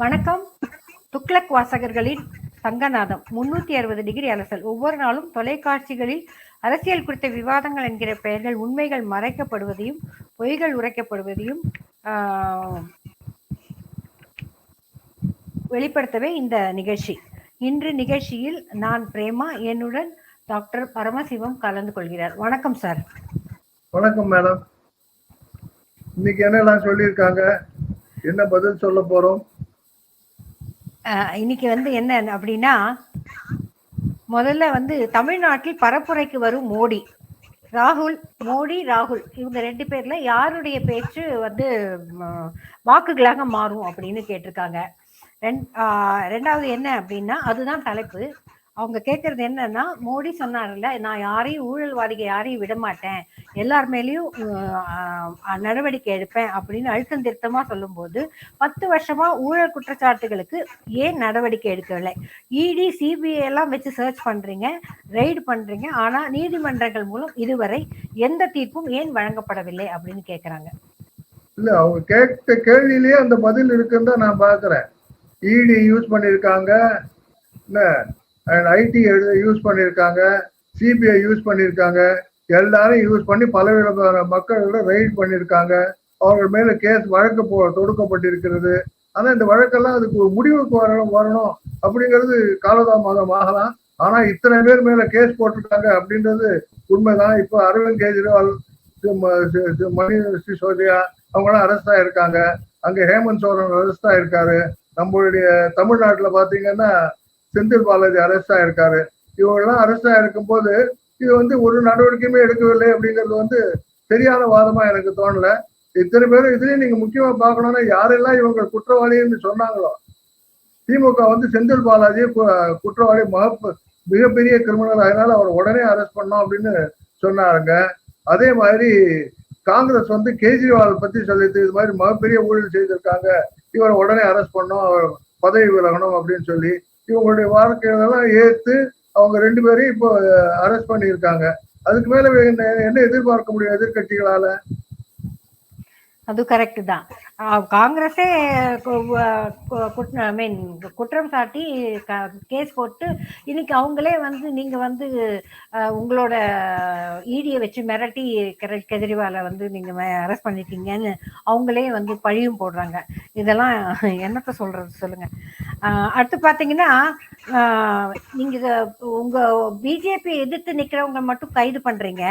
வணக்கம். துக்ளக் வாசகர்களின் சங்கநாதம் முன்னூத்தி அறுபது டிகிரி அலசல். ஒவ்வொரு நாளும் தொலைக்காட்சிகளில் அரசியல் குறித்த விவாதங்கள் என்கிற பெயர்கள் உண்மைகள் மறைக்கப்படுவதையும் பொய்கள் உரைக்கப்படுவதையும் வெளிப்படுத்தவே இந்த நிகழ்ச்சி. இன்று நிகழ்ச்சியில் நான் பிரேமா என்னுடன் டாக்டர் பரமசிவம் கலந்து கொள்கிறார். வணக்கம் சார். வணக்கம் மேடம். இன்னைக்கு என்னெல்லாம் சொல்லியிருக்காங்க? என்ன பதில் சொல்ல போறோம்? இன்னைக்கு வந்து என்ன அப்படின்னா முதல்ல வந்து தமிழ்நாட்டில் பரப்புரைக்கு வரும் மோடி. ராகுல் மோடி ராகுல். இவங்க ரெண்டு பேர்ல யாருடைய பேச்சு வந்து வாக்குகளாக மாறும் அப்படின்னு கேட்டிருக்காங்க. ரெண் ஆஹ் ரெண்டாவது என்ன அப்படின்னா அதுதான் தலைப்பு. அவங்க கேட்கறது என்னன்னா மோடி சொன்னார்ல நான் யாரையும் ஊழல்வாதிக யாரையும் விட மாட்டேன். எல்லார் மேலேயும் நடவடிக்கை எடுப்பேன். அப்படின்னு அழுத்தம் திருத்தமா சொல்லும்போது பத்து வருஷமா ஊழல் குற்றச்சாட்டுகளுக்கு ஏன் நடவடிக்கை எடுக்கவில்லை? இடி சிபிஐ எல்லாம் வச்சு சர்ச் பண்றீங்க ரெய்டு பண்றீங்க. ஆனா நீதிமன்றங்கள் மூலம் இதுவரை எந்த தீர்ப்பும் ஏன் வழங்கப்படவில்லை அப்படின்னு கேக்குறாங்க. இல்ல அவங்க கேட்ட கேள்வியிலேயே அந்த பதில் இருக்குன்னு தான் நான் பாக்குறேன். இடி யூஸ் பண்ணிருக்காங்க. என்ன ஐடி யூஸ் பண்ணியிருக்காங்க சிபிஐ யூஸ் பண்ணியிருக்காங்க எல்லாரும் யூஸ் பண்ணி பலவிதமான மக்களோட ரைட் பண்ணியிருக்காங்க அவர்கள் மேல கேஸ் வழக்கு போ தொடுக்கப்பட்டிருக்கிறது. ஆனா இந்த வழக்கெல்லாம் அதுக்கு ஒரு முடிவுக்கு வரணும் வரணும் அப்படிங்கிறது காலதாமதம் ஆகலாம். ஆனா இத்தனை பேர் மேல கேஸ் போட்டிருக்காங்க அப்படின்றது உண்மைதான். இப்போ அரவிந்த் கெஜ்ரிவால் மணி சிசோதியா அவங்களாம் அரெஸ்ட் ஆயிருக்காங்க. அங்க ஹேமந்த் சோரன் அரெஸ்ட் ஆயிருக்காரு. நம்மளுடைய தமிழ்நாட்டுல பாத்தீங்கன்னா செந்தில் பாலாஜி அரசா இருக்காரு இவங்கெல்லாம் அரசா இருக்கும்போது இது வந்து ஒரு நடவடிக்கையுமே எடுக்கவில்லை அப்படிங்கிறது வந்து சரியான வாதமா எனக்கு தோணல. இத்தனை பேரும் இதுலயும் நீங்க முக்கியமா பார்க்கணும்னா யாரெல்லாம் இவங்க குற்றவாளின்னு சொன்னாங்களோ திமுக வந்து செந்தில் பாலாஜி குற்றவாளி மக மிகப்பெரிய கிரிமினல் அதனால அவர் உடனே அரெஸ்ட் பண்ணோம் அப்படின்னு சொன்னாருங்க அதே மாதிரி காங்கிரஸ் வந்து கேஜ்ரிவால் பத்தி சொல்லிட்டு இது மாதிரி மிகப்பெரிய ஊழல் செய்திருக்காங்க. இவரை உடனே அரெஸ்ட் பண்ணோம் அவர் பதவி விலகணும் அப்படின்னு சொல்லி இவங்களுடைய வாழ்க்கைகளெல்லாம் ஏத்து அவங்க ரெண்டு பேரையும் இப்போ அரெஸ்ட் பண்ணியிருக்காங்க. அதுக்கு மேல என்ன என்ன எதிர்பார்க்க முடியும் எதிர்கட்சிகளால? அது கரெக்ட் தான். காங்கிரஸே ஐ மீன் குற்றம் சாட்டி கேஸ் போட்டு இன்னைக்கு அவங்களே வந்து நீங்க வந்து உங்களோட ஈடியை வச்சு மிரட்டி கெர- கெஜ்ரிவாலை வந்து நீங்க அரெஸ்ட் பண்ணிட்டீங்கன்னு அவங்களே வந்து பழியும் போடுறாங்க. இதெல்லாம் என்னத்த சொல்றது சொல்லுங்க. அடுத்து பாத்தீங்கன்னா நீங்க உங்க பிஜேபி எதிர்த்து நிக்கிறவங்க மட்டும் கைது பண்றீங்க.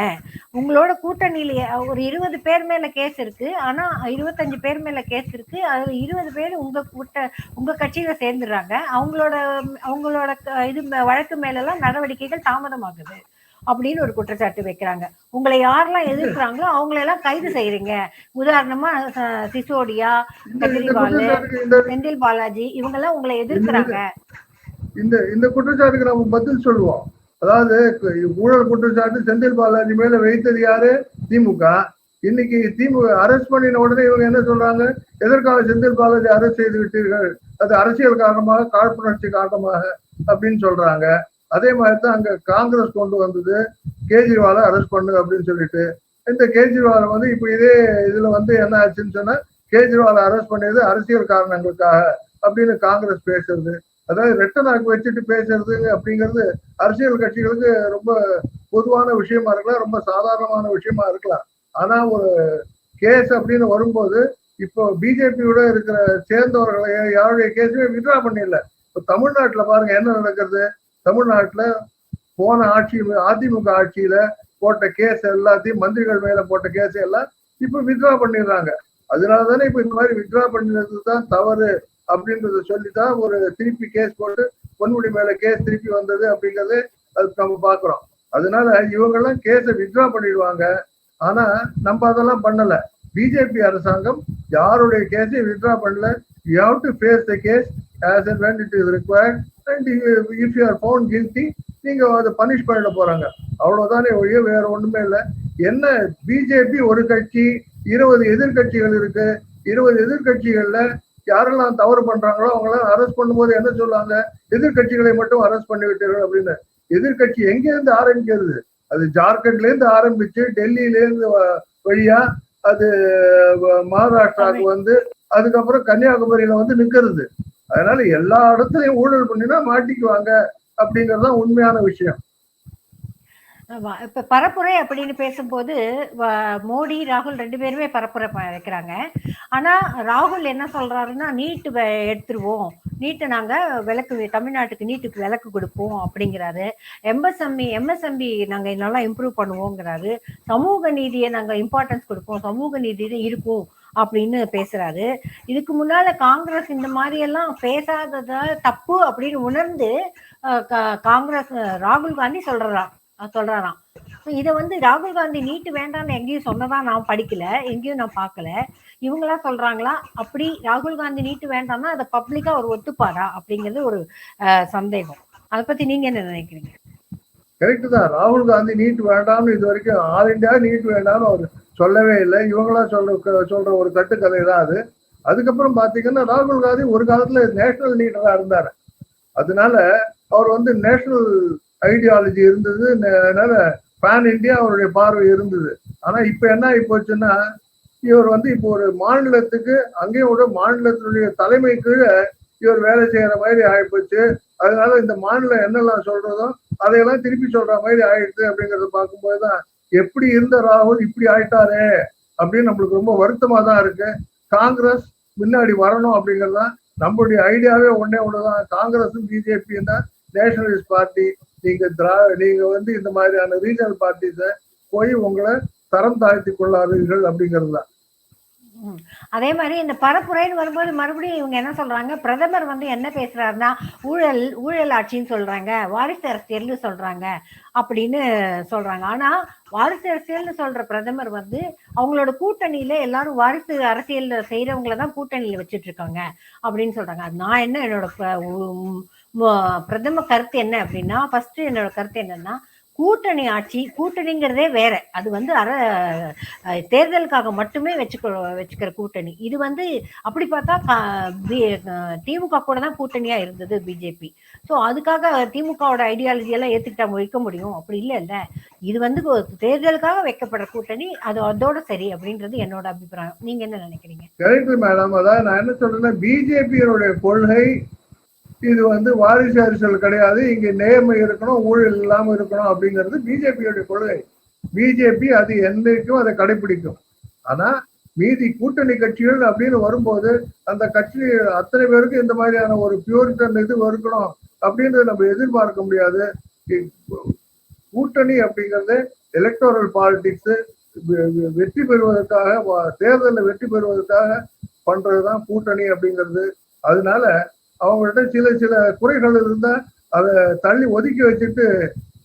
உங்களோட கூட்டணியில ஒரு இருபது பேர் மேல கேஸ் இருக்கு. ஆனா இருபத்தஞ்சு பேர் மேல கேஸ் இருக்கு அதுல இருபது பேர் உங்க கூட்ட உங்க கட்சியில சேர்ந்துடுறாங்க. அவங்களோட அவங்களோட இது வழக்கு மேல எல்லாம் நடவடிக்கைகள் தாமதமாகுது அப்படின்னு ஒரு குற்றச்சாட்டு வைக்கிறாங்க. உங்களை யாரெல்லாம் எதிர்க்கிறாங்களோ அவங்களை எல்லாம் கைது செய்யறீங்க உதாரணமா சிசோடியா கெஜ்ரிவால் செந்தில் பாலாஜி இவங்க எல்லாம் உங்களை எதிர்க்கிறாங்க. இந்த இந்த குற்றச்சாட்டுக்கு நம்ம பதில் சொல்லுவோம். அதாவது ஊழல் குற்றச்சாட்டு செந்தில் பாலாஜி மேல வைத்தது யாரு? திமுக. இன்னைக்கு திமுக அரெஸ்ட் பண்ணின உடனே இவங்க என்ன சொல்றாங்க? எதற்காக செந்தில் பாலாஜி அரெஸ்ட் செய்து விட்டீர்கள். அது அரசியல் காரணமாக காழ்ப்புணர்ச்சி காரணமாக அப்படின்னு சொல்றாங்க. அதே மாதிரி தான் அங்க காங்கிரஸ் கொண்டு வந்தது. கேஜ்ரிவாலை அரெஸ்ட் பண்ணு அப்படின்னு சொல்லிட்டு. இந்த கேஜ்ரிவால் வந்து இப்போ இதே இதுல வந்து என்ன ஆச்சுன்னு சொன்னா கேஜ்ரிவாலை அரெஸ்ட் பண்ணியது அரசியல் காரணங்களுக்காக அப்படின்னு காங்கிரஸ் பேசுறது. அதாவது ரெட்டனாக்கு வச்சுட்டு பேசுறது அப்படிங்கிறது அரசியல் கட்சிகளுக்கு ரொம்ப பொதுவான விஷயமா இருக்கலாம் ரொம்ப சாதாரணமான விஷயமா இருக்கலாம். ஆனா ஒரு கேஸ் அப்படின்னு வரும்போது இப்போ பிஜேபியோட இருக்கிற சேர்ந்தவர்களை யாருடைய கேஸுமே வித்ரா பண்ணிடல. இப்போ தமிழ்நாட்டில் பாருங்க என்ன நடக்கிறது தமிழ்நாட்டில் போன ஆட்சி அதிமுக ஆட்சியில போட்ட கேஸ் எல்லாத்தையும் மந்திரிகள் மேல போட்ட கேஸ் எல்லாம் இப்போ வித்ரா பண்ணிடுறாங்க. அதனால தானே இப்போ இந்த மாதிரி வித்ரா பண்ணினது தான் தவறு அப்படின்றத சொல்லி தான் ஒரு திருப்பி கேஸ் போட்டு பொன்முடி மேல கேஸ் திருப்பி வந்தது அப்படிங்கறது அது நம்ம பார்க்குறோம். அதனால இவங்கெல்லாம் கேஸை வித்ரா பண்ணிடுவாங்க. ஆனா நம்ம அதெல்லாம் பண்ணல. பிஜேபி அரசாங்கம் யாருடைய கேஸையும் வித்ரா பண்ணல. You have to face the case as and when it is required and if you are found guilty நீங்க அதை பனிஷ் பண்ணிட போறாங்க. அவ்வளவுதானே ஒழிய வேற ஒண்ணுமே இல்லை. என்ன பிஜேபி ஒரு கட்சி இருபது எதிர்க்கட்சிகள் இருக்கு. இருபது எதிர்க்கட்சிகள்ல யாரெல்லாம் தவறு பண்றாங்களோ அவங்களாம் அரெஸ்ட் பண்ணும்போது என்ன சொல்லுவாங்க? எதிர்க்கட்சிகளை மட்டும் அரெஸ்ட் பண்ணி விட்டீர்கள் அப்படின்னு. எதிர்க்கட்சி எங்க இருந்து ஆரம்பிக்கிறது? அது ஜார்க்கண்ட்ல இருந்து ஆரம்பிச்சு டெல்லியில இருந்து வ- வழியா அது மகாராஷ்டிராவுக்கு வந்து அதுக்கப்புறம் கன்னியாகுமரியில வந்து நிக்கிறது அதனால எல்லா இடத்துலயும் ஊழல் பண்ணினா மாட்டிக்குவாங்க அப்படிங்கறதுதான் உண்மையான விஷயம். இப்ப பரப்புரை அப்படின்னு பேசும்போது வ- மோடி ராகுல் ரெண்டு பேருமே பரப்புரை ப- வைக்கிறாங்க. ஆனா ராகுல் என்ன சொல்றாருன்னா நீட்டு எடுத்துருவோம். நீட்டு நாங்க விலக்கு தமிழ்நாட்டுக்கு நீட்டுக்கு விலக்கு கொடுப்போம் அப்படிங்கிறாரு. எம்எஸ்எம்இ எம்எஸ்எம்பி நாங்க நல்லா இம்ப்ரூவ் பண்ணுவோங்கிறாரு. சமூக நீதியை நாங்க இம்பார்ட்டன்ஸ் கொடுப்போம். சமூக நீதி இருக்கும் அப்படின்னு பேசுறாரு. இதுக்கு முன்னால காங்கிரஸ் இந்த மாதிரி எல்லாம் பேசாததால தப்பு அப்படின்னு உணர்ந்து கா- காங்கிரஸ் ராகுல் காந்தி சொல்றாரு சொல்றாராம். இதை வந்து ராகுல் காந்தி நீட்டு வேண்டாம்னு எங்கேயும் சொன்னதா நான் படிக்கல எங்கேயும் நான் பார்க்கல. இவங்களா சொல்றாங்களா? அப்படி ராகுல் காந்தி நீட்டு வேண்டாம்னா அதை பப்ளிக்கா அவர் ஒத்துப்பாரா? அப்படிங்கிறது ஒரு அஹ், சந்தேகம். அதை பத்தி நீங்க என்ன நினைக்கிறீங்க? கரெக்ட் தான். ராகுல் காந்தி நீட் வேண்டாம்னு இது வரைக்கும் ஆல் இண்டியா நீட் வேண்டாம்னு அவர் சொல்லவே இல்லை. இவங்களா சொல்ற சொல்ற ஒரு கட்டுக்கதை தான் அது. அதுக்கப்புறம் பாத்தீங்கன்னா ராகுல் காந்தி ஒரு காலத்துல நேஷனல் லீடரா இருந்தாரு. அதனால அவர் வந்து நேஷனல் ஐடியாலஜி இருந்தது அதனால பேன் இந்தியா அவருடைய பார்வை இருந்தது. ஆனா இப்ப என்ன ஆகி போச்சுன்னா இவர் வந்து இப்போ ஒரு மாநிலத்துக்கு அங்கேயும் ஒரு மாநிலத்தினுடைய தலைமை கீழே இவர் வேலை செய்யற மாதிரி ஆயிப்போச்சு. அதனால இந்த மாநிலம் என்னெல்லாம் சொல்றதோ அதையெல்லாம் திருப்பி சொல்ற மாதிரி ஆயிடுது அப்படிங்கறத பார்க்கும்போது தான் எப்படி இருந்த ராகுல் இப்படி ஆயிட்டாரே அப்படின்னு நம்மளுக்கு ரொம்ப வருத்தமா தான் இருக்கு. காங்கிரஸ் முன்னாடி வரணும் அப்படிங்கிறது தான் நம்மளுடைய ஐடியாவே ஒன்னே ஒண்ணுதான். காங்கிரஸும் பிஜேபியும் தான் நேஷனலிஸ்ட் பார்ட்டி நீங்க திரா நீங்க வந்து இந்த மாதிரியான ரீஜனல் பார்ட்டிஸ போய் உங்களை தரம் தாழ்த்தி கொள்ளாதீர்கள் அப்படிங்கிறது தான். அதே மாதிரி இந்த பரப்புரைன்னு வரும்போது மறுபடியும் இவங்க என்ன சொல்றாங்க? பிரதமர் வந்து என்ன பேசுறாருன்னா ஊழல் ஊழல் ஆட்சின்னு சொல்றாங்க வாரிசு அரசியல்னு சொல்றாங்க அப்படின்னு சொல்றாங்க. ஆனா வாரிசு அரசியல்னு சொல்ற பிரதமர் வந்து அவங்களோட கூட்டணியில எல்லாரும் வாரிசு அரசியல் செய்யறவங்கள தான் கூட்டணியில வச்சிட்டு இருக்காங்க அப்படின்னு சொல்றாங்க. அது நான் என்ன என்னோட உம் பிரதம கருத்து என்ன அப்படின்னா ஃபர்ஸ்ட் என்னோட கருத்து என்னன்னா கூட்டணி ஆட்சி கூட்டணிங்கிறதே வேற. அது வந்து அற தேர்தலுக்காக மட்டுமே வச்சுக்க வச்சுக்கிற கூட்டணி. இது வந்து அப்படி பார்த்தா திமுக கூட தான் கூட்டணியா இருந்தது பிஜேபி. ஸோ அதுக்காக திமுகவோட ஐடியாலஜி எல்லாம் ஏத்துக்கிட்டா வைக்க முடியும். அப்படி இல்லை இல்ல இது வந்து தேர்தலுக்காக வைக்கப்படுற கூட்டணி. அது அதோட சரி அப்படின்றது என்னோட அபிப்பிராயம். நீங்க என்ன நினைக்கிறீங்க? கரெக்ட் மேடம் அதாவது நான் என்ன சொல்றேன்னா பிஜேபியோட கொள்கை இது வந்து வாரிசு அரசியல் கிடையாது. இங்க நேர்மை இருக்கணும் ஊழல் இல்லாமல் இருக்கணும் அப்படிங்கிறது பிஜேபியோட கொள்கை. பிஜேபி அது என்னைக்கும் அதை கடைபிடிக்கும் ஆனா மீதி கூட்டணி கட்சிகள் அப்படின்னு வரும்போது அந்த கட்சி அத்தனை பேருக்கு இந்த மாதிரியான ஒரு பியூரிட்டன் இது இருக்கணும் அப்படின்றத நம்ம எதிர்பார்க்க முடியாது. கூட்டணி அப்படிங்கிறது எலக்டோரல் பாலிடிக்ஸ் வெற்றி பெறுவதற்காக வா- தேர்தலில் வெற்றி பெறுவதற்காக பண்றதுதான் கூட்டணி அப்படிங்கிறது. அதனால அவங்கள்ட்ட சில சில குறைகள் இருந்தால் அதை தள்ளி ஒதுக்கி வச்சுட்டு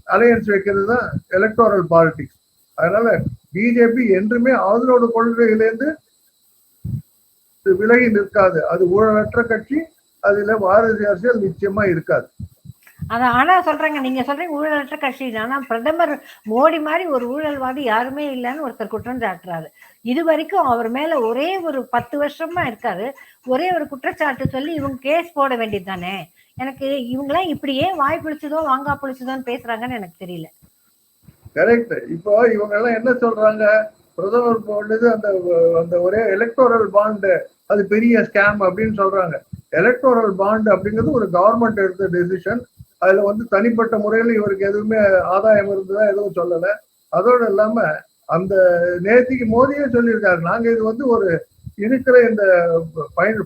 அலையன்ஸ் வைக்கிறது தான் எலக்டோரல் பாலிடிக்ஸ் அதனால பிஜேபி என்றுமே அதனோட கொள்கையிலேருந்து விலகி நிற்காது. அது ஊழலற்ற கட்சி அதுல பாரதிய அரசியல் நிச்சயமா இருக்காது. அதான் ஆனா சொல்றாங்க. நீங்க சொல்றீங்க ஊழலற்ற கட்சி ஆனா பிரதமர் மோடி மாதிரி ஒரு ஊழல்வாதி யாருமே இல்லைன்னு ஒருத்தர் குற்றம் சாட்டுறாரு. இது வரைக்கும் அவர் மேல ஒரே ஒரு பத்து வருஷமா இருக்காரு. ஒரே ஒரு குற்றச்சாட்டு சொல்லி இவங்க கேஸ் போட வேண்டியது தானே எனக்கு இவங்களாம் இப்படியே வாய் பிடிச்சதோ வாங்கா பிடிச்சதோன்னு பேசுறாங்கன்னு எனக்கு தெரியல. கரெக்ட் இப்போ இவங்க எல்லாம் என்ன சொல்றாங்க? பிரதமர் போனது அந்த அந்த ஒரே எலக்டோரல் பாண்டு அது பெரிய ஸ்கேம் அப்படின்னு சொல்றாங்க. எலக்டோரல் பாண்டு அப்படிங்கிறது ஒரு கவர்மெண்ட் எடுத்த டெசிஷன் அதுல வந்து தனிப்பட்ட முறையில் இவருக்கு எதுவுமே ஆதாயம் இருந்ததா எதுவும் சொல்லலை. அதோடு இல்லாம அந்த நேத்திக்கு மோடியே சொல்லியிருக்காரு. நாங்க இது வந்து ஒரு இருக்கிற இந்த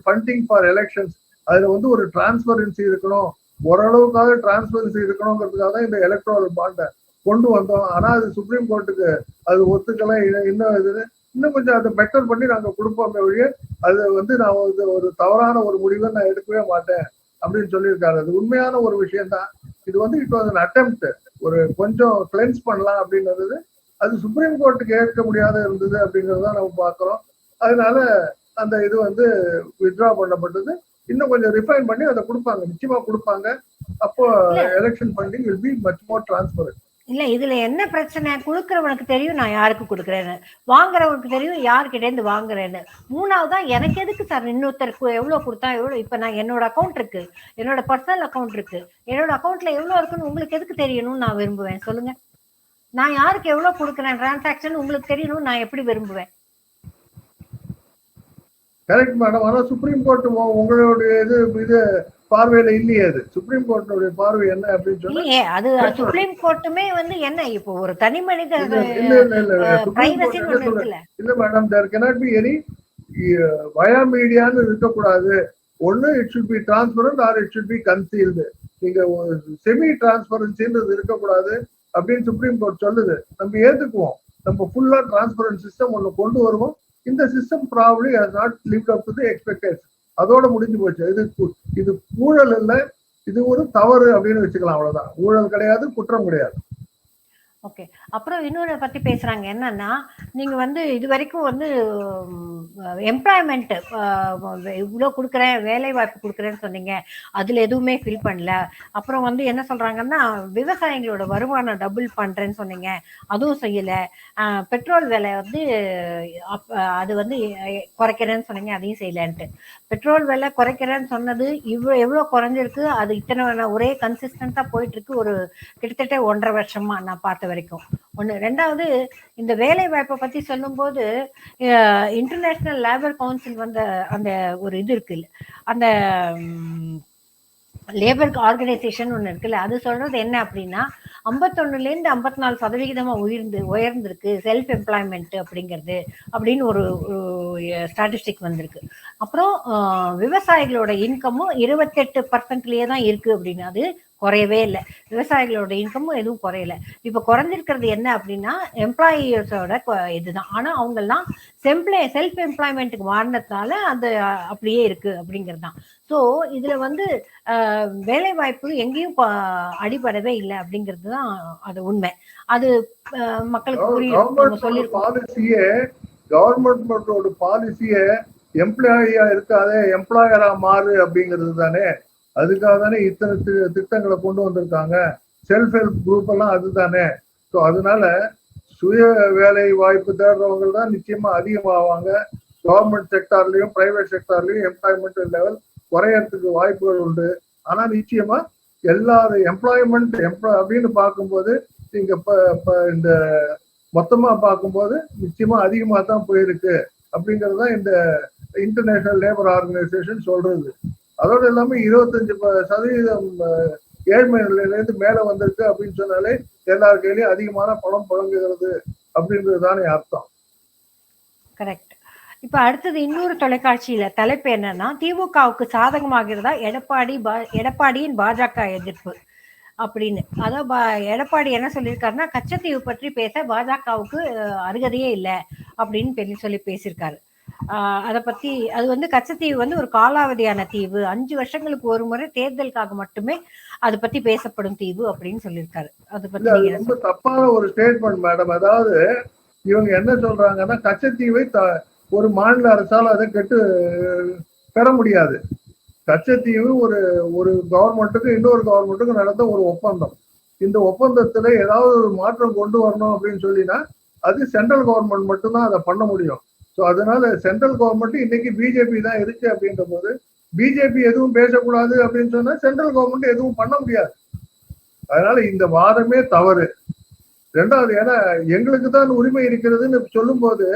ஃபண்டிங் ஃபார் எலெக்ஷன்ஸ் அதுல வந்து ஒரு டிரான்ஸ்பரன்சி இருக்கணும். ஓரளவுக்காக டிரான்ஸ்பரன்சி இருக்கணுங்கிறதுக்காக தான் இந்த எலக்ட்ரல் பாண்டை கொண்டு வந்தோம். ஆனா அது சுப்ரீம் கோர்ட்டுக்கு அது ஒத்துக்கல. இன்னும் இது இன்னும் கொஞ்சம் அதை பெட்டர் பண்ணி நாங்க கொடுப்போமே வழிய அது வந்து நான் வந்து ஒரு தவறான ஒரு முடிவை நான் எடுக்கவே மாட்டேன் அப்படின்னு சொல்லியிருக்காரு. அது உண்மையான ஒரு விஷயம்தான். இது வந்து இட் வாஸ் அன் அட்டம்ப்ட் ஒரு கொஞ்சம் கிளென்ஸ் பண்ணலாம் அப்படின்றது அது சுப்ரீம் கோர்ட்டுக்கு ஏற்க முடியாத இருந்தது அப்படிங்கறத நம்ம பார்க்குறோம். அதனால அந்த இது வந்து வித்ட்ரா பண்ணப்பட்டது. இன்னும் கொஞ்சம் ரிஃபைன் பண்ணி அதை கொடுப்பாங்க. நிச்சயமா கொடுப்பாங்க. அப்போ election funding will be much more transparent இல்ல இதுல என்ன பிரச்சனை? கொடுக்கறவனுக்கு தெரியும் நான் யாருக்கு கொடுக்குறேன்னு. வாங்குறவனுக்கு தெரியும் யார்கிட்ட இருந்து வாங்குறேன்னு. மூணாவதா எனக்கு எதுக்கு சார் இன்னொருத்தருக்கு எவ்வளவு கொடுத்தா எவ்வளவு இப்ப நான் என்னோட அக்கௌண்ட் இருக்கு. என்னோட பர்சனல் அக்கௌண்ட் இருக்கு. என்னோட அக்கௌண்ட்ல எவ்வளவு இருக்குன்னு உங்களுக்கு எதுக்கு தெரியணும்னு நான் விரும்புவேன்? சொல்லுங்க. நான் யாருக்கு எவ்வளவு கொடுக்குறேன்? டிரான்சாக்ஷன் உங்களுக்கு தெரியணும்னு நான் எப்படி விரும்புவேன்? கரெக்ட் மேடம் ஆனா சுப்ரீம் கோர்ட் உங்களுடைய இது இது பார்வையில இல்லையே அது. சுப்ரீம் கோர்ட்டுடைய பார்வை என்ன அப்படின்னு சொன்னா அது. சுப்ரீம் கோர்ட்டுமே வந்து என்ன? இப்போ ஒரு தனி மனித இல்ல இல்ல இல்ல madam there cannot be any via மீடியான்னு இருக்கக்கூடாது. ஒன்னு it should be transparent or it should be concealed நீங்க செமி டிரான்ஸ்பரன்சின்றது இருக்கக்கூடாது அப்படின்னு சுப்ரீம் கோர்ட் சொல்லுது. நம்ம ஏத்துக்குவோம். நம்ம ஃபுல்லா டிரான்ஸ்பரண்ட் சிஸ்டம் ஒண்ணு கொண்டு வருவோம். இந்த system probably has not lived up to the expectation அதோட முடிஞ்சு போச்சு. இது இது ஊழல் இல்லை இது ஒரு தவறு அப்படின்னு வச்சுக்கலாம் அவ்வளவுதான். ஊழல் கிடையாது குற்றம் கிடையாது. ஓகே அப்புறம் இன்னொரு பத்தி பேசுறாங்க. என்னன்னா நீங்க வந்து இது வரைக்கும் வந்து எம்ப்ளாய்மெண்ட் இவ்வளோ கொடுக்குறேன் வேலை வாய்ப்பு கொடுக்குறேன்னு சொன்னீங்க. அதுல எதுவுமே ஃபில் பண்ணல. அப்புறம் வந்து என்ன சொல்றாங்கன்னா விவசாயிகளோட வருமானம் டபுள் பண்றேன்னு சொன்னீங்க. அதுவும் செய்யல. பெட்ரோல் விலை வந்து அப்- அது வந்து குறைக்கிறேன்னு சொன்னீங்க. அதையும் செய்யலன்ட்டு. பெட்ரோல் விலை குறைக்கிறேன்னு சொன்னது இவ்வளோ எவ்வளோ குறைஞ்சிருக்கு? அது இத்தனை ஒரே கன்சிஸ்டண்டா போயிட்டு இருக்கு. ஒரு கிட்டத்தட்ட ஒன்றரை வருஷமா நான் பார்த்த வரைக்கும். ஒன்று ரெண்டாவது இந்த வேலை வாய்ப்பை பற்றி சொல்லும்போது இன்டர்நேஷ்னல் லேபர் கவுன்சில் வந்த அந்த ஒரு இது இருக்குல்ல அந்த லேபர் ஆர்கனைசேஷன் ஒன்று இருக்குல்ல அது சொல்றது என்ன அப்படின்னா ஐம்பத்தொன்னுலேருந்து ஐம்பத்தி நாலு சதவிகிதமாக உயர்ந்து உயர்ந்திருக்கு செல்ஃப் எம்ப்ளாய்மெண்ட் அப்படிங்கிறது அப்படின்னு ஒரு ஸ்டாட்டிஸ்டிக் வந்திருக்கு. அப்புறம் விவசாயிகளோட இன்கமும் இருபத்தெட்டு பர்சன்ட்லேயே தான் இருக்குது அப்படின்னு அது குறையவே இல்லை. விவசாயிகளோட இன்கமும் எதுவும் குறையல. இப்ப குறைஞ்சிருக்கிறது என்ன அப்படின்னா எம்ப்ளாயிஸோட இதுதான். ஆனா அவங்கெல்லாம் செம்ப்ளே செல்ஃப் எம்ப்ளாய்மெண்ட்டுக்கு மாறினதுனால அது அப்படியே இருக்கு அப்படிங்கிறது தான் ஸோ இதுல வந்து வேலை வாய்ப்பு எங்கேயும் அடிபடவே இல்லை அப்படிங்கிறது தான் அது உண்மை. அது மக்களுக்கு புரியும். கவர்மெண்ட் சொல்லியிருக்கோம் பாலிசியே கவர்மெண்டோட பாலிசியே எம்ப்ளாயியா இருக்காதே எம்ப்ளாயரா மாறு அப்படிங்கிறது தானே. அதுக்காக தானே இத்தனை திட்டங்களை கொண்டு வந்திருக்காங்க. செல்ஃப் ஹெல்ப் குரூப் எல்லாம் அதுதானே. ஸோ அதனால சுய வேலை வாய்ப்பு தேடுறவங்க தான் நிச்சயமா அதிகமாவாங்க. கவர்மெண்ட் செக்டார்லயும் பிரைவேட் செக்டார்லயும் எம்ப்ளாய்மெண்ட் லெவல் குறையறதுக்கு வாய்ப்புகள் உண்டு. ஆனா நிச்சயமா எல்லா எம்ப்ளாய்மெண்ட் எம்ப்ளாய் அப்படின்னு பார்க்கும்போது நீங்க இந்த மொத்தமா பார்க்கும்போது நிச்சயமா அதிகமா தான் போயிருக்கு. அப்படிங்கறதுதான் இந்த இன்டர்நேஷனல் லேபர் ஆர்கனைசேஷன் சொல்றது. அதோடு இல்லாம இருபத்தஞ்சு சதவீதம் ஏழ்மை நிலையிலேருந்து மேல வந்திருக்கு அப்படின்னு சொன்னாலே எல்லார் கையிலையும் அதிகமான பணம் புழங்குகிறது அப்படின்றது தானே அர்த்தம். கரெக்ட். இப்ப அடுத்தது இன்னொரு தொலைக்காட்சியில தலைப்பு என்னன்னா திமுகவுக்கு சாதகமாகிறதா எடப்பாடி பா- எடப்பாடியின் பாஜக எதிர்ப்பு அப்படின்னு. அதான் பா- எடப்பாடி என்ன சொல்லியிருக்காருன்னா கச்சத்தீவு பற்றி பேச பாஜகவுக்கு அருகதையே இல்லை அப்படின்னு சொல்லி சொல்லி பேசியிருக்காரு. அதை பத்தி அது வந்து கச்சத்தீவு வந்து ஒரு காலாவதியான தீவு. அஞ்சு வருஷங்களுக்கு ஒரு முறை தேர்தலுக்காக மட்டுமே அதை பத்தி பேசப்படும் தீவு அப்படின்னு சொல்லியிருக்காரு. அதை பத்தி ரொம்ப தப்பான ஒரு ஸ்டேட்மெண்ட் மேடம் அதாவது இவங்க என்ன சொல்றாங்கன்னா கச்சத்தீவை ஒரு மாநில அரசால் அதை கெட்டு பெற முடியாது. கச்சத்தீவு ஒரு ஒரு கவர்மெண்ட்டுக்கு இன்னொரு கவர்மெண்ட்டுக்கு நடந்த ஒரு ஒப்பந்தம். இந்த ஒப்பந்தத்துல ஏதாவது ஒரு மாற்றம் கொண்டு வரணும் அப்படின்னு சொல்லினா அது சென்ட்ரல் கவர்மெண்ட் மட்டும்தான் அதை பண்ண முடியும். ஸோ அதனால சென்ட்ரல் கவர்மெண்ட் இன்னைக்கு பிஜேபி தான் இருக்கு அப்படின்ற போது பிஜேபி எதுவும் பேசக்கூடாது அப்படின்னு சொன்னா சென்ட்ரல் கவர்மெண்ட் எதுவும் பண்ண முடியாது. அதனால இந்த வாதமே தவறு. ரெண்டாவது ஏன்னா எங்களுக்கு தான் உரிமை இருக்கிறதுன்னு சொல்லும்போது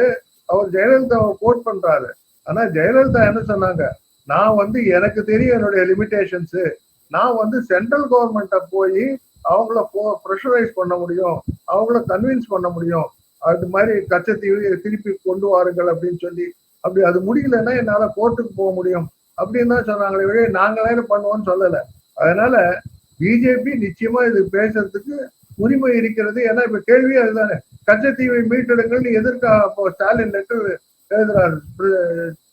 அவர் ஜெயலலிதாவை கோட் பண்றாரு. ஆனா ஜெயலலிதா என்ன சொன்னாங்க? நான் வந்து எனக்கு தெரியும் என்னுடைய லிமிடேஷன்ஸ் நான் வந்து சென்ட்ரல் கவர்மெண்ட்டை போய் அவங்கள ப்ரெஷரைஸ் பண்ண முடியும். அவங்கள கன்வின்ஸ் பண்ண முடியும். அது மாதிரி கச்சத்தீவு திருப்பி கொண்டு வாருங்கள் அப்படின்னு சொல்லி அப்படி அது முடியலன்னா என்னால கோர்ட்டுக்கு போக முடியும். அப்படின்னு தான் சொன்னாங்களே வழியே நாங்களே பண்ணுவோம்னு சொல்லல. அதனால பிஜேபி நிச்சயமா இது பேசுறதுக்கு உரிமை இருக்கிறது. ஏன்னா இப்ப கேள்வி அதுதானே. கச்சத்தீவை மீட்டெடுங்கள்னு எதிர்க்க அப்போ ஸ்டாலின் லெட்டர் எழுதுறாரு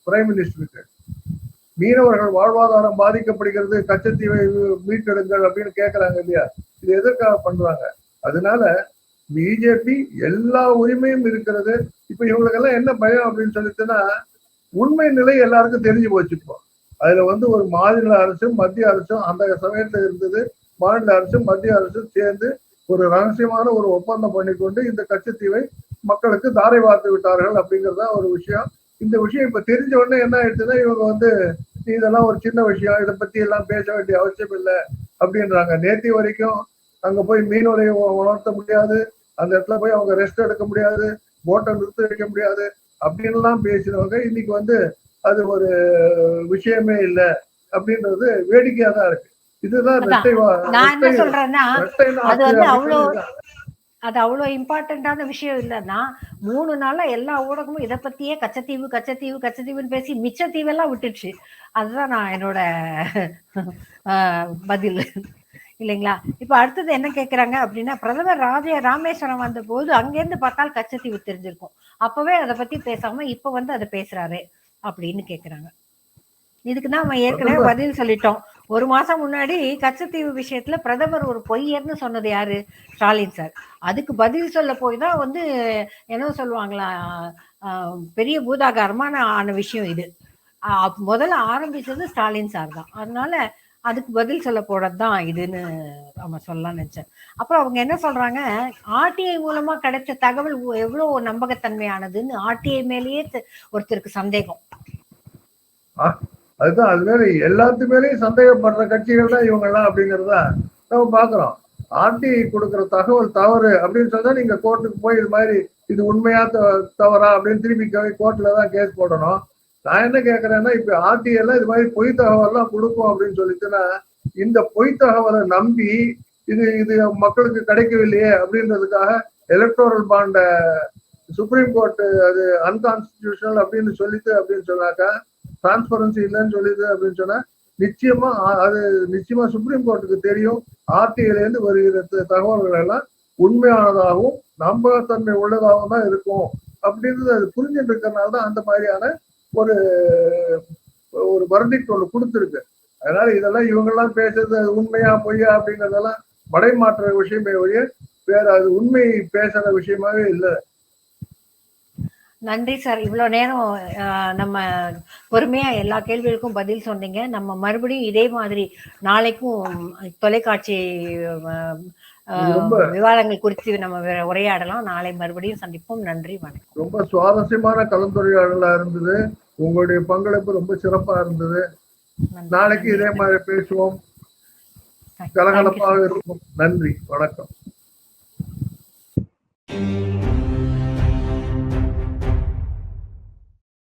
பிரைம் மினிஸ்டருக்கு. மீனவர்கள் வாழ்வாதாரம் பாதிக்கப்படுகிறது கச்சத்தீவை மீட்டெடுங்கள் அப்படின்னு கேட்கறாங்க இல்லையா? இது எதற்காக பண்றாங்க? அதனால பிஜேபி எல்லா உரிமையும் இருக்கிறது. இப்ப இவங்களுக்கெல்லாம் என்ன பயம் அப்படின்னு சொல்லிட்டுன்னா உண்மை நிலை எல்லாருக்கும் தெரிஞ்சு போச்சு இப்போ. அதுல வந்து ஒரு மாநில அரசும் மத்திய அரசும் அந்த சமயத்துல இருந்தது. மாநில அரசும் மத்திய அரசும் சேர்ந்து ஒரு ரகசியமான ஒரு ஒப்பந்தம் பண்ணிக்கொண்டு இந்த கச்சத்தீவை மக்களுக்கு தாரை வார்த்து விட்டார்கள் அப்படிங்கறதா ஒரு விஷயம். இந்த விஷயம் இப்ப தெரிஞ்ச உடனே என்ன ஆயிடுச்சுன்னா இவங்க வந்து இதெல்லாம் ஒரு சின்ன விஷயம் இதை பத்தி எல்லாம் பேச வேண்டிய அவசியம் இல்லை அப்படின்றாங்க. நேத்தி வரைக்கும் அங்க போய் மீனவரை உணர்த்த முடியாது. அந்த இடத்துல போய் அவங்க ரெஸ்ட் எடுக்க முடியாது போட்டை நிறுத்தி வைக்க முடியாது அப்படின்லாம் பேசினவங்க இன்னைக்கு வந்து அது ஒரு விஷயமே இல்லை அப்படின்றது வேடிக்கையா தான் இருக்கு இதுதான். ரெட்டை நான் என்ன சொல்றேன்னா அது வந்து அவ்வளோ. அது அவ்வளோ இம்பார்ட்டண்ட்டான விஷயம் இல்லைன்னா மூணு நாளா எல்லா ஊடகமும் இதை பத்தியே கச்சத்தீவு கச்சத்தீவு கச்சத்தீவுன்னு பேசி மிச்ச தீவெல்லாம் விட்டுடுச்சு அதுதான் நான் என்னோட பதில் இல்லைங்களா? இப்ப அடுத்தது என்ன கேக்குறாங்க அப்படின்னா பிரதமர் ராஜ ராமேஸ்வரம் வந்த போது அங்கேருந்து பார்த்தால் கச்சத்தீவு தெரிஞ்சிருக்கும். அப்பவே அதை பத்தி பேசாம இப்ப வந்து அதை பேசுறாரு அப்படின்னு கேக்குறாங்க. இதுக்கு தான் நம்ம ஏற்கனவே பதில் சொல்லிட்டோம். ஒரு மாசம் முன்னாடி கச்சத்தீவு விஷயத்துல பிரதமர் ஒரு பொய்யர்னு சொன்னது யாரு? ஸ்டாலின் சார். அதுக்கு பதில் சொல்ல போய் தான் வந்து என்ன சொல்லுவாங்களா பெரிய பூதாகாரமான ஆன விஷயம் இது. முதல்ல ஆரம்பிச்சது ஸ்டாலின் சார் தான். அதனால அதுக்கு பதில் சொல்ல போறது தான் இதுன்னு நம்ம சொல்லலாம் நினைச்சேன். அப்புறம் அவங்க என்ன சொல்றாங்க? ஆர்டிஐ மூலமா கிடைச்ச தகவல் எவ்வளவு நம்பகத்தன்மையானதுன்னு ஆர்டிஐ மேலேயே ஒருத்தருக்கு சந்தேகம். அதுதான். அது மாதிரி எல்லாத்து மேலேயும் சந்தேகப்படுற கட்சிகள் தான் இவங்கெல்லாம் அப்படிங்கறத நம்ம பாக்குறோம் ஆர்டிஐ கொடுக்குற தகவல் தவறு அப்படின்னு சொன்னா நீங்க கோர்ட்டுக்கு போய் இது மாதிரி இது உண்மையா த- தவறா அப்படின்னு திரும்பி கோர்ட்ல தான் கேஸ் போடணும். நான் என்ன கேட்கறேன்னா இப்ப ஆர்டிஎல்லாம் இது மாதிரி பொய் தகவல்லாம் கொடுக்கும் அப்படின்னு சொல்லிட்டுன்னா இந்த பொய் தகவலை நம்பி இது இது மக்களுக்கு கிடைக்கவில்லையே அப்படின்றதுக்காக எலக்டோரல் பாண்ட சுப்ரீம் கோர்ட் அது அன்கான்ஸ்டிடியூஷனல் அப்படின்னு சொல்லிட்டு அப்படின்னு சொன்னாக்கா டிரான்ஸ்பரன்சி இல்லைன்னு சொல்லிது அப்படின்னு சொன்னா நிச்சயமா அது நிச்சயமா சுப்ரீம் கோர்ட்டுக்கு தெரியும். ஆர்டிஐல இருந்து வருகிற தகவல்கள் எல்லாம் உண்மையானதாகவும் நம்பகத்தன்மை உள்ளதாகவும் தான் இருக்கும். அப்படின்றது அது புரிஞ்சுட்டு இருக்கிறதுனால தான் அந்த மாதிரியான ஒரு ஒரு வர்டிக்ட் ஒன்று கொடுத்துருக்கு. அதனால இதெல்லாம் இவங்கெல்லாம் பேசுறது உண்மையா பொய்யா அப்படிங்கறதெல்லாம் மடைமாற்ற விஷயமே ஒழிய வேற அது உண்மை பேசுற விஷயமாவே இல்லை. நன்றி சார். இவ்வளோ நேரம் நம்ம பொறுமையா எல்லா கேள்விகளுக்கும் பதில் சொன்னீங்க. நம்ம மறுபடியும் இதே மாதிரி நாளைக்கும் தொலைக்காட்சி விவாதங்கள் குறித்து நம்ம உரையாடலாம். நாளை மறுபடியும் சந்திப்போம். நன்றி வணக்கம். ரொம்ப சுவாரஸ்யமான கலந்துரையாடலா இருந்தது. உங்களுடைய பங்களிப்பு ரொம்ப சிறப்பா இருந்தது. நாளைக்கு இதே மாதிரி பேசுவோம். கலகலப்பாக இருக்கும் நன்றி. வணக்கம்.